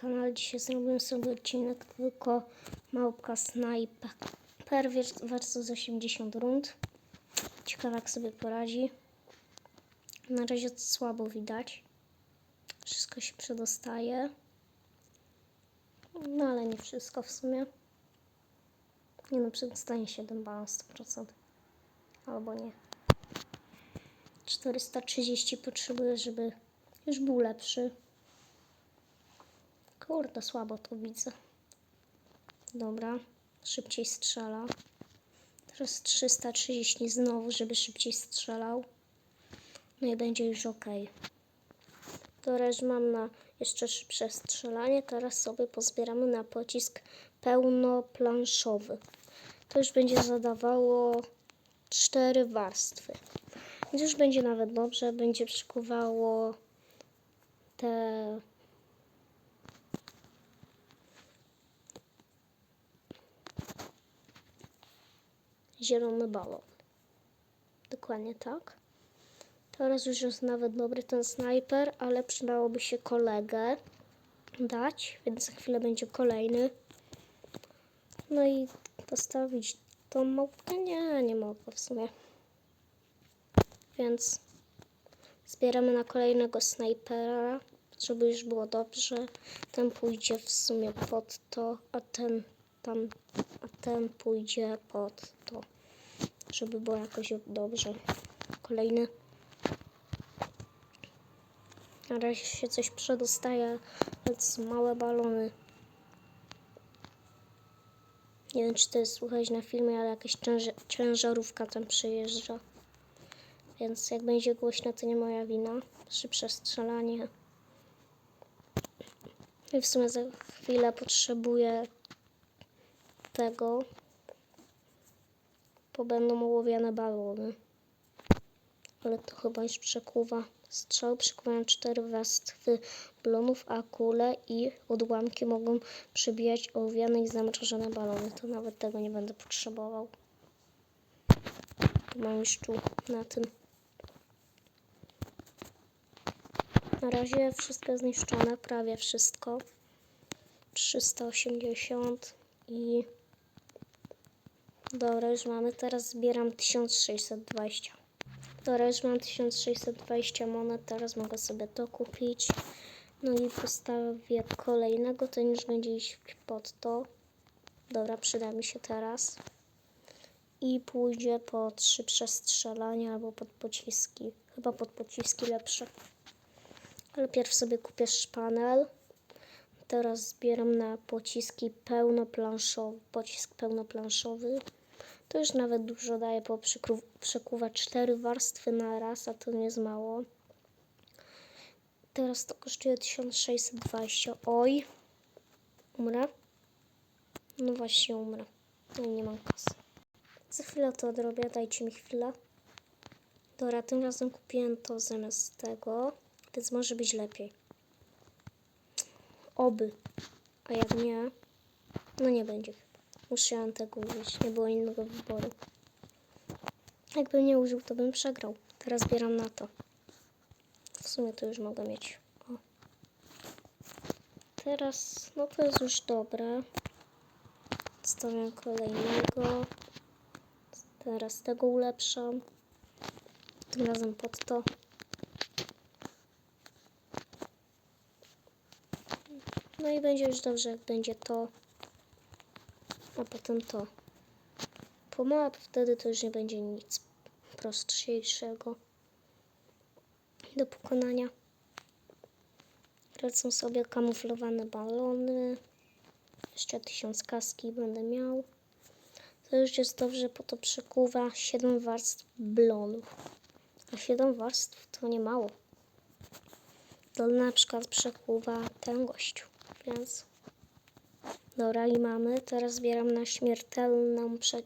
kanale. Dzisiaj zrobiłem sobie odcinek tylko małpka snajper versus 80 rund. Ciekawe jak sobie poradzi. Na razie słabo widać. Wszystko się przedostaje. No ale nie wszystko w sumie. Nie no, przedostanie się ten balans 100%. Albo nie. 430 potrzebuję, żeby już był lepszy. Kurde, słabo to widzę. Dobra, szybciej strzela. Teraz 330 znowu, żeby szybciej strzelał. No i będzie już ok. Teraz mam na jeszcze szybsze strzelanie. Teraz sobie pozbieramy na pocisk pełnoplanszowy. To już będzie zadawało cztery warstwy. Więc już będzie nawet dobrze. Będzie przykuwało te zielony balon. Dokładnie tak. Teraz już jest nawet dobry ten snajper, ale przydałoby się kolegę dać, więc za chwilę będzie kolejny. No i postawić tą małpkę? Nie, nie mogę w sumie. Więc zbieramy na kolejnego snajpera, żeby już było dobrze. Ten pójdzie w sumie pod to, a ten tam, ten pójdzie pod to, żeby było jakoś dobrze. Kolejny. Na razie się coś przedostaje, są małe balony. Nie wiem, czy to jest słuchać na filmie, ale jakaś ciężar ciężarówka tam przejeżdża. Więc jak będzie głośno, to nie moja wina. Szybsze strzelanie. I w sumie za chwilę potrzebuję tego, bo będą ołowiane balony. Ale to chyba już przekuwa. Strzały przekuwają cztery warstwy balonów, a kule i odłamki mogą przybijać ołowiane i zamrożone balony. To nawet tego nie będę potrzebował. Mam już tu na tym. Na razie wszystko zniszczone, prawie wszystko. 380 i Dobra, już mamy. Teraz zbieram 1620. Dobra, już mam 1620 monet. Teraz mogę sobie to kupić. No i postawię kolejnego. Ten już będzie iść pod to. Dobra, przyda mi się teraz. I pójdzie pod szybsze strzelanie albo pod pociski. Chyba pod pociski lepsze. Ale pierw sobie kupię szpanel. Teraz zbieram na pociski pełnoplanszowe. Pocisk pełnoplanszowy. To już nawet dużo daje, bo przekuwa cztery warstwy na raz, a to nie jest mało. Teraz to kosztuje 1620. Oj, umrę. No właśnie umrę. No nie mam kasy. Za chwilę to odrobię, dajcie mi chwilę. Dobra, tym razem kupiłem to zamiast tego, więc może być lepiej. Oby. A jak nie, no nie będzie. Musiałem tego użyć, nie było innego wyboru. Jakbym nie użył, to bym przegrał. Teraz zbieram na to. W sumie to już mogę mieć. O. Teraz, no to jest już dobre. Stawiam kolejnego. Teraz tego ulepszam. Tym razem pod to. No i będzie już dobrze, jak będzie to, a potem to. Pomała wtedy to już nie będzie nic prostszego do pokonania. Lecą sobie kamuflowane balony. Jeszcze tysiąc kaski będę miał. To już jest dobrze, bo to przekuwa 7 warstw blonów. A 7 warstw to nie mało. To na przykład przekuwa ten gościu, więc... Dobra, i mamy. Teraz zbieram na śmiertelną prze...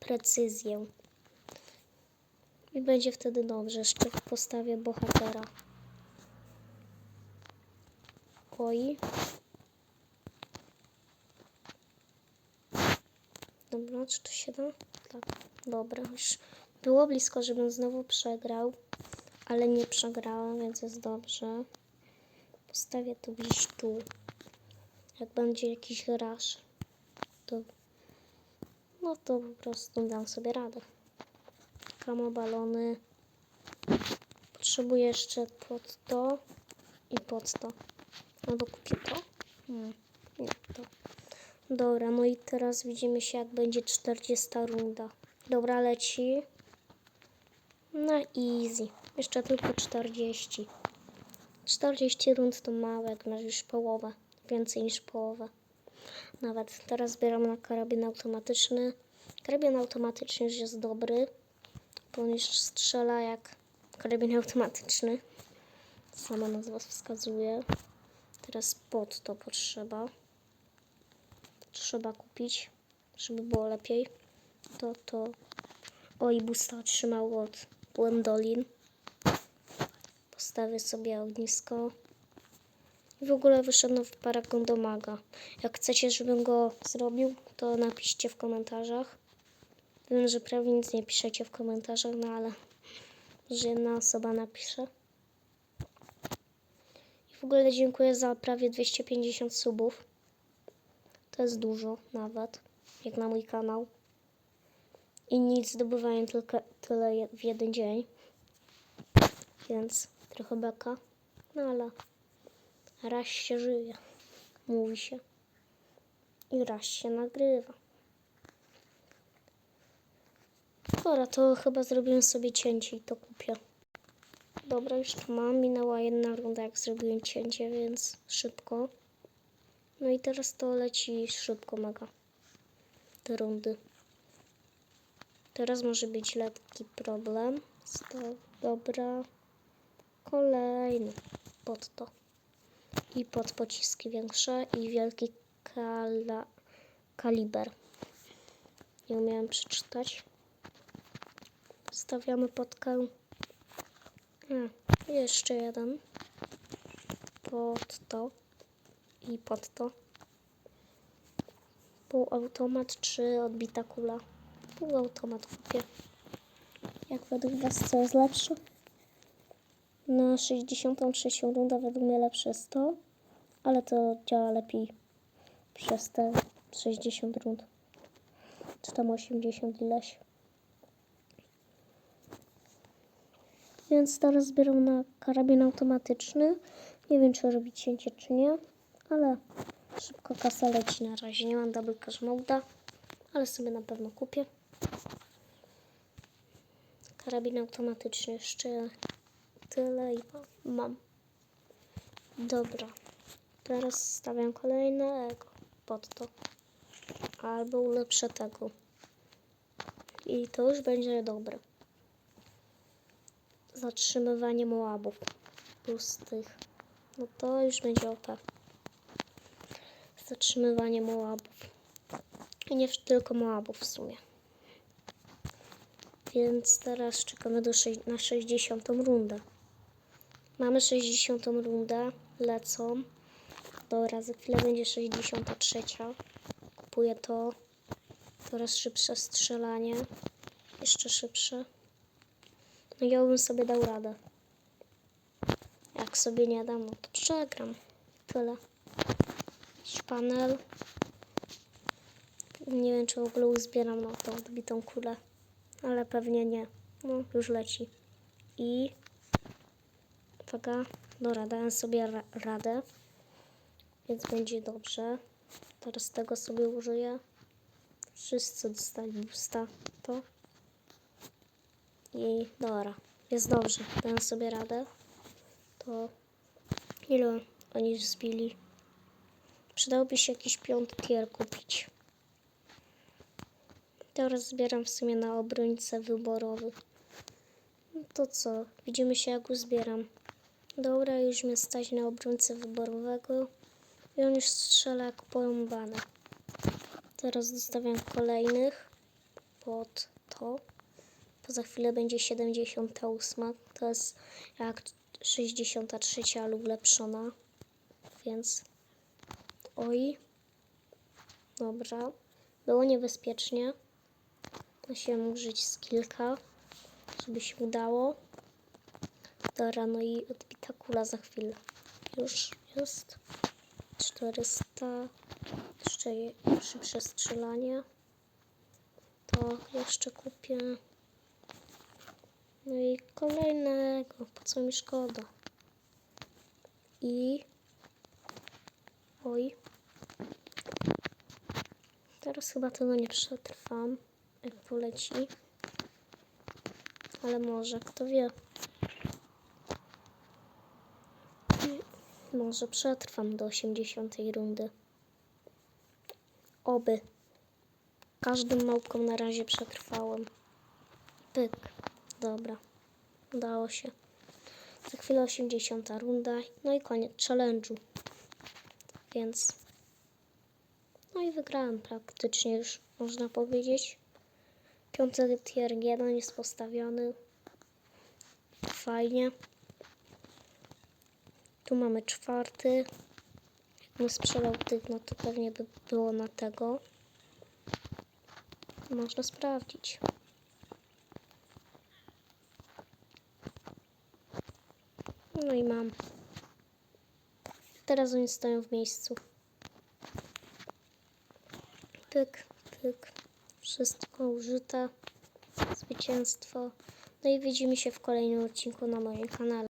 precyzję. I będzie wtedy dobrze. Jeszcze postawię bohatera. Oj. Dobra, czy to się da? Tak, dobra. Już było blisko, żebym znowu przegrał, ale nie przegrałem, więc jest dobrze. Postawię to gdzieś tu. Jak będzie jakiś raż, to no to po prostu dam sobie radę. Kamo balony. Potrzebuję jeszcze pod to i pod to. Albo kupię to? Hmm. Nie, to. Dobra, no i teraz widzimy się jak będzie 40 runda. Dobra, leci. No easy. Jeszcze tylko 40. 40 rund to małe, jak masz już połowę. Więcej niż połowę. Nawet teraz zbieram na karabin automatyczny. Karabin automatyczny już jest dobry, już strzela jak karabin automatyczny. Sama nazwa wskazuje. Teraz pod to potrzeba. Trzeba kupić, żeby było lepiej. To to. Oj, busta otrzymał od Gwendolyn. Postawię sobie ognisko. W ogóle wyszedłem w Paragon do Maga. Jak chcecie, żebym go zrobił, to napiszcie w komentarzach. Wiem, że prawie nic nie piszecie w komentarzach, no ale że jedna osoba napisze. I w ogóle dziękuję za prawie 250 subów. To jest dużo nawet, jak na mój kanał. I nic zdobywają tylko tyle w jeden dzień. Więc trochę beka. No ale raz się żyje, mówi się. I raz się nagrywa. Dobra, to chyba zrobiłem sobie cięcie i to kupię. Dobra, już to mam. Minęła jedna runda, jak zrobiłem cięcie, więc szybko. No i teraz to leci szybko, mega. Te rundy. Teraz może być lekki problem. Dobra. Kolejny. Pod to. I pod pociski większe i wielki kala, kaliber. Nie umiałem przeczytać. Stawiamy podkę. A, jeszcze jeden. Pod to. I pod to. Półautomat czy odbita kula? Półautomat kupię. Jak według Was co jest lepsze? Na 63 rundę według mnie lepsze jest to, ale to działa lepiej przez te 60 rund. Czy tam 80 ileś. Więc teraz zbieram na karabin automatyczny. Nie wiem, czy robić cięcie, czy nie, ale szybko kasa leci na razie. Nie mam double cash ale sobie na pewno kupię. Karabin automatyczny jeszcze tyle i mam. Dobra. Teraz stawiam kolejne ego pod to. Albo ulepszę tego. I to już będzie dobre. Zatrzymywanie mołabów. Plus tych. No to już będzie OP. Zatrzymywanie mołabów. I nie tylko mołabów w sumie. Więc teraz czekamy do na 60 rundę. Mamy 60 rundę. Lecą. Dobra, za chwilę będzie 63. Kupuję to. Coraz szybsze strzelanie. Jeszcze szybsze. No ja bym sobie dał radę. Jak sobie nie dam, no to przegram. Tyle. Jakiś panel. Nie wiem, czy w ogóle uzbieram na tą odbitą kulę. Ale pewnie nie. No, już leci. I... Uwaga. Dobra, dałem sobie ra radę. Więc będzie dobrze. Teraz tego sobie użyję. Wszyscy dostali boosta. To. I dobra. Jest dobrze. Dałem sobie radę. To... Ile oni zbili? Przydałoby się jakiś piątkier kupić. Teraz zbieram w sumie na obrońcę wyborowy. No to co? Widzimy się jak uzbieram. Dobra, już mnie stać na obrońcę wyborowego. I on już strzela jak porąbany. Teraz dostawiam kolejnych pod to. To za chwilę będzie 78. To jest jak 63, ale ulepszona. Więc oj. Dobra. Było niebezpiecznie. Musiałem użyć skillka, żeby się udało. Dobra, no i odbita kula za chwilę. Już jest. 400. Jeszcze je- szybsze strzelanie. To jeszcze kupię. No i kolejnego. Po co mi szkoda? I... Oj. Teraz chyba tego nie przetrwam, jak poleci. Ale może, kto wie. Może przetrwam do 80 rundy. Oby. Każdym małpką na razie przetrwałem. Pyk. Dobra. Udało się. Za chwilę 80 runda. No i koniec challenge'u. Więc... No i wygrałem praktycznie już, można powiedzieć. Piąty tier 1 jest postawiony. Fajnie. Tu mamy czwarty. Jakbym sprzedał tych, no to pewnie by było na tego. Można sprawdzić. No i mam. Teraz oni stoją w miejscu. Pyk, pyk. Wszystko użyte. Zwycięstwo. No i widzimy się w kolejnym odcinku na moim kanale.